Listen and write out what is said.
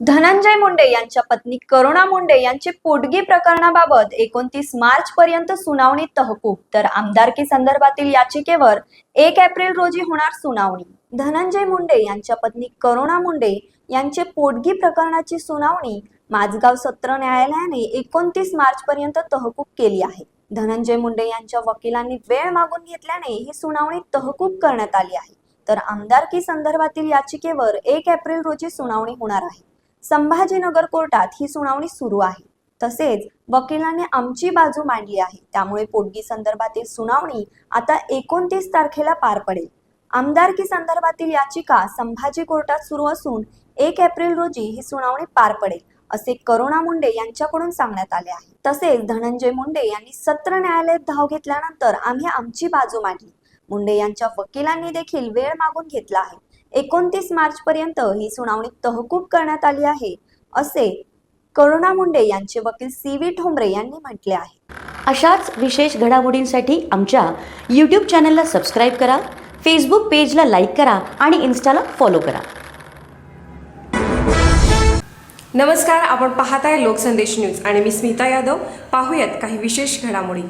धनंजय मुंडे यांच्या पत्नी करुणा मुंडे यांचे पोटगी प्रकरणाबाबत एकोणतीस मार्च पर्यंत सुनावणी तहकूब. तर आमदारकी संदर्भातील याचिकेवर एक एप्रिल रोजी होणार सुनावणी. धनंजय मुंडे यांच्या पत्नी करुणा मुंडे यांचे पोटगी प्रकरणाची सुनावणी माझगाव सत्र न्यायालयाने एकोणतीस मार्च पर्यंत तहकूब केली आहे. धनंजय मुंडे यांच्या वकिलांनी वेळ मागून घेतल्याने ही सुनावणी तहकूब करण्यात आली आहे. तर आमदारकी संदर्भातील याचिकेवर एक एप्रिल रोजी सुनावणी होणार आहे. संभाजीनगर कोर्टात ही सुनावणी सुरू आहे. तसेच वकिलाने आमची बाजू मांडली आहे. त्यामुळे पोटगी संदर्भातील सुनावणी आता एकोणतीस तारखेला पार पडेल. आमदारकी संदर्भातील याचिका संभाजी कोर्टात सुरू असून एक एप्रिल रोजी ही सुनावणी पार पडेल असे करुणा मुंडे यांच्याकडून सांगण्यात आले आहे. तसेच धनंजय मुंडे यांनी सत्र न्यायालयात धाव घेतल्यानंतर आम्ही आमची बाजू मांडली. मुंडे यांच्या वकिलांनी देखील वेळ मागून घेतला आहे. एकोणतीस मार्च पर्यंत ही सुनावणी तहकूब करण्यात आली आहे असे करुणा मुंडे यांचे वकील सी व्ही ठोंबरे यांनी म्हटले आहे. अशाच विशेष घडामोडींसाठी आमच्या यूट्यूब चॅनलला सबस्क्राईब करा फेसबुक पेजला लाईक करा आणि इन्स्टाला फॉलो करा. नमस्कार आपण पाहताय लोकसंदेश न्यूज आणि मी स्मिता यादव. पाहूयात काही विशेष घडामोडी.